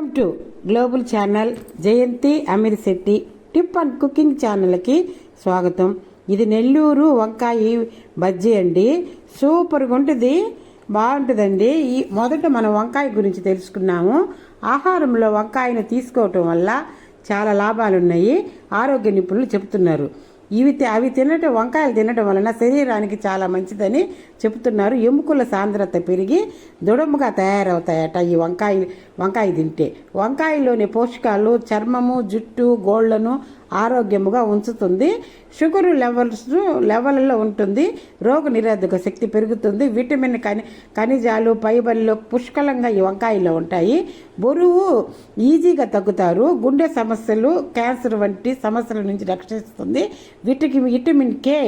Welcome to global channel Jayanti Amir Shetty tip and cooking ఛానల్కి స్వాగతం. ఇది నెల్లూరు వంకాయ బజ్జీ అండి. సూపర్గా ఉంటుంది బాగుంటుందండి. ఈ మొదట మనం వంకాయ గురించి తెలుసుకున్నాము. ఆహారంలో వంకాయను తీసుకోవటం వల్ల చాలా లాభాలున్నాయి. ఆరోగ్య నిపుణులు చెబుతున్నారు. ఇవి అవి తినటం వంకాయలు తినటం వలన శరీరానికి చాలా మంచిదని చెబుతున్నారు. ఎముకల సాంద్రత పెరిగి దృఢముగా తయారవుతాయట ఈ వంకాయ వంకాయ తింటే. వంకాయలోని పోషకాలు చర్మము జుట్టు గోళ్ళను ఆరోగ్యముగా ఉంచుతుంది. షుగర్ లెవెల్స్ లెవెల్లో ఉంటుంది. రోగ నిరోధక శక్తి పెరుగుతుంది. విటమిన్ ఖని ఖనిజాలు ఫైబర్లు పుష్కలంగా ఈ వంకాయలో ఉంటాయి. బరువు ఈజీగా తగ్గుతారు. గుండె సమస్యలు క్యాన్సర్ వంటి సమస్యల నుంచి రక్షిస్తుంది. వీటికి విటమిన్ కే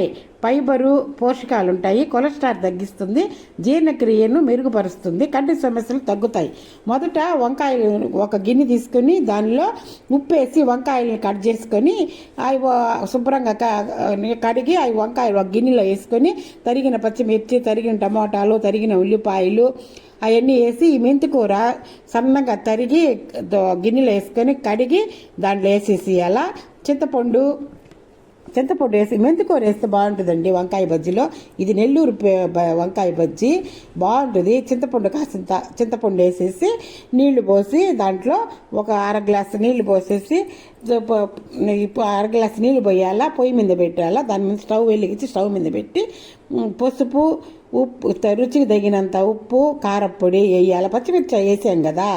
ఫైబరు పోషకాలు ఉంటాయి కొలెస్ట్రాల్ తగ్గిస్తుంది. జీర్ణక్రియను మెరుగుపరుస్తుంది. కంటి సమస్యలు తగ్గుతాయి. మొదట వంకాయలు ఒక గిన్నె తీసుకొని దానిలో ఉప్పేసి వంకాయలను కట్ చేసుకొని అవి శుభ్రంగా కడిగి అవి వంకాయలు ఒక గిన్నెలో వేసుకొని తరిగిన పచ్చిమిర్చి తరిగిన టమాటాలు తరిగిన ఉల్లిపాయలు అవన్నీ వేసి ఈ మెంతికూర సన్నగా తరిగి దో- గిన్నెలో వేసుకొని కడిగి దాంట్లో వేసేసి అలా చింతపండు చింతపండు వేసి మెంతికూర వేస్తే బాగుంటుందండి వంకాయ బజ్జీలో. ఇది నెల్లూరు వంకాయ బజ్జీ. బాగుంటుంది. చింతపండు కాసింత చింతపండు వేసేసి నీళ్ళు పోసి దాంట్లో ఒక అర గ్లాసు నీళ్ళు పోసేసి అర గ్లాసు నీళ్ళు పోయాలా పొయ్యి మీద పెట్టాలా దాని మీద స్టవ్ వెలిగించి స్టవ్ మీద పెట్టి పసుపు ఉప్పు రుచికి తగినంత ఉప్పు కారప్పొడి వేయాలి. పచ్చిమిర్చి వేసాం కదా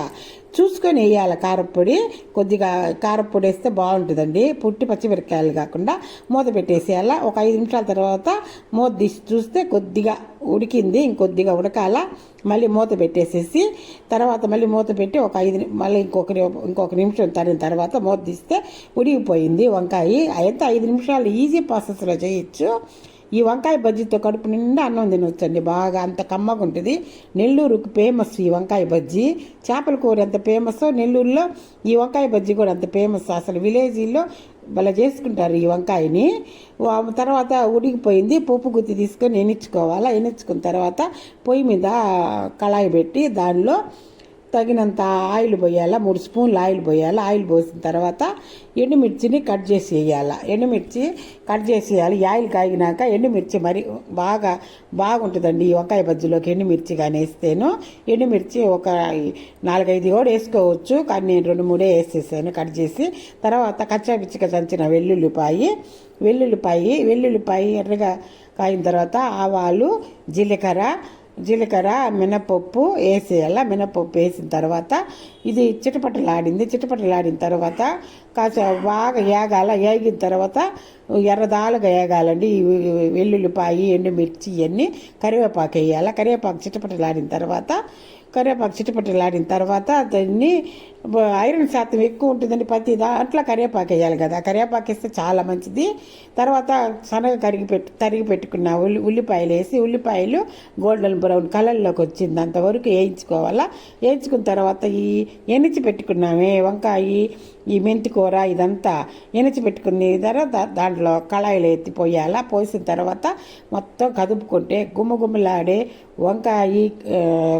చూసుకొని వేయాలి కారప్పొడి కొద్దిగా కారప్పొడి వేస్తే బాగుంటుందండి. పుట్టి పచ్చిమిరకాయలు కాకుండా మూత పెట్టేసేయాల. ఒక ఐదు నిమిషాల తర్వాత మూత తీసి చూస్తే కొద్దిగా ఉడికింది ఇంకొద్దిగా ఉడకాల. మళ్ళీ మూత పెట్టేసేసి తర్వాత మళ్ళీ మూత పెట్టి ఒక ఐదు మళ్ళీ ఇంకొక ఇంకొక నిమిషం తరిన తర్వాత మూత తీస్తే ఉడికిపోయింది వంకాయ. అయితే ఐదు నిమిషాలు ఈజీ ప్రాసెస్లో చేయొచ్చు. ఈ వంకాయ బజ్జీతో కడుపు నిండా అన్నం తినొచ్చండి. బాగా అంత కమ్మగా ఉంటుంది. నెల్లూరుకు ఫేమస్ ఈ వంకాయ బజ్జీ. చేపల కూర ఎంత ఫేమస్ నెల్లూరులో ఈ వంకాయ బజ్జీ కూడా అంత ఫేమస్. అసలు విలేజీల్లో భలే చేసుకుంటారు ఈ వంకాయని. తర్వాత ఉడికిపోయింది. పప్పు గుత్తి తీసుకొని ఎనిచ్చుకోవాలా? ఎనిచ్చుకున్న తర్వాత పొయ్యి మీద కళాయి పెట్టి దానిలో తగినంత ఆయిల్ పోయాలా మూడు స్పూన్లు ఆయిల్ పోయాలా ఆయిల్ పోసిన తర్వాత ఎండుమిర్చిని కట్ చేసి వేయాలా ఎండుమిర్చి కట్ చేసి వేయాలి ఆయిల్ కాగినాక ఎండుమిర్చి మరి బాగా బాగుంటుందండి ఈ వంకాయ బజ్జీలోకి ఎండుమిర్చి కానీ వేస్తేను. ఎండుమిర్చి ఒక నాలుగైదు కూడా వేసుకోవచ్చు కానీ నేను రెండు మూడే వేసేసాను కట్ చేసి. తర్వాత కచ్చా పిచ్చిక చంచిన వెల్లుల్లిపాయి వెల్లుల్లిపాయి వెల్లుల్లిపాయి ఎర్రగా కాయిన తర్వాత ఆవాలు జీలకర్ర జీలకర్ర మినపప్పు వేసేయాల? మినపప్పు వేసిన తర్వాత ఇది చిటపటలాడింది. చిటపటలాడిన తర్వాత కాస్త బాగా ఏగాల. ఏగిన తర్వాత ఎర్రదాలుగా ఏగాలండి. వెల్లుల్లిపాయి ఎండుమిర్చి ఇవన్నీ కరివేపాకు వేయాలి? కరివేపాకు చిటపటలాడిన తర్వాత కరివేపాకు చిటపటలాడిన తర్వాత దాన్ని ఐరన్ శాతం ఎక్కువ ఉంటుందండి ప్రతి దాంట్లో కరివేపాకు వేయాలి కదా. కరివేపాకు వేస్తే చాలా మంచిది. తర్వాత సన్నగా కరిగి పెట్టు తరిగి పెట్టుకున్న ఉల్లి ఉల్లిపాయలు వేసి ఉల్లిపాయలు గోల్డెన్ బ్రౌన్ కలర్లోకి వచ్చింది అంతవరకు వేయించుకోవాలా. వేయించుకున్న తర్వాత ఈ ఎనిచి పెట్టుకున్నామే వంకాయ ఈ మెంతి కూర ఇదంతా ఎనిచి పెట్టుకున్న తర్వాత దాంట్లో కళాయిలు ఎత్తి పోయాలా. పోసిన తర్వాత మొత్తం కదుపుకుంటే గుమ్మగుమ్మలాడే వంకాయ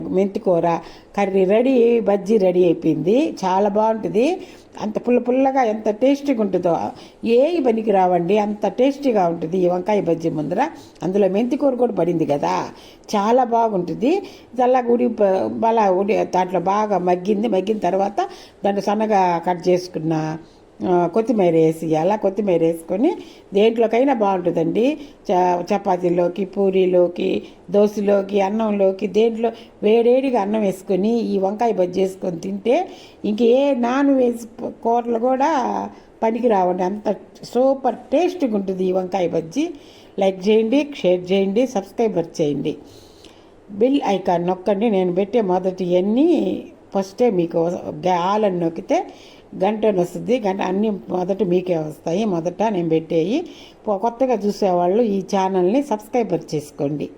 మెంతి కూర కర్రీ రెడీ బజ్జీ రెడీ అయిపోయింది. చాలా బాగుంటుంది. అంత పుల్ల పుల్లగా ఎంత టేస్టీగా ఉంటుందో. ఏ పనికి రావండి అంత టేస్టీగా ఉంటుంది ఈ వంకాయ బజ్జీ ముందర. అందులో మెంతి కూర కూడా పడింది కదా. చాలా బాగుంటుంది. అలా ఉడి బలా ఉడి దాంట్లో బాగా మగ్గింది. మగ్గిన తర్వాత దాన్ని సన్నగా కట్ చేసుకున్న కొత్తిమీర వేసి అలా కొత్తిమీర వేసుకొని దేంట్లోకైనా బాగుంటుందండి. చ చపాతీలోకి పూరీలోకి దోశలోకి అన్నంలోకి దేంట్లో వేడేడిగా అన్నం వేసుకొని ఈ వంకాయ బజ్జీ వేసుకొని తింటే ఇంక ఏ నాన్ వెజ్ కూరలు కూడా పనికి రావండి. అంత సూపర్ టేస్ట్గా ఉంటుంది ఈ వంకాయ బజ్జీ. లైక్ చేయండి షేర్ చేయండి సబ్స్క్రైబర్ చేయండి. బిల్ ఐకాన్ నొక్కండి. నేను పెట్టే మొదటి అన్నీ ఫస్టే మీకు ఆలని నొక్కితే గంట వస్తుంది. గంట అన్నీ మొదట మీకే వస్తాయి. మొదట నేను పెట్టేయి. కొత్తగా చూసేవాళ్ళు ఈ ఛానల్ని సబ్స్క్రైబర్ చేసుకోండి.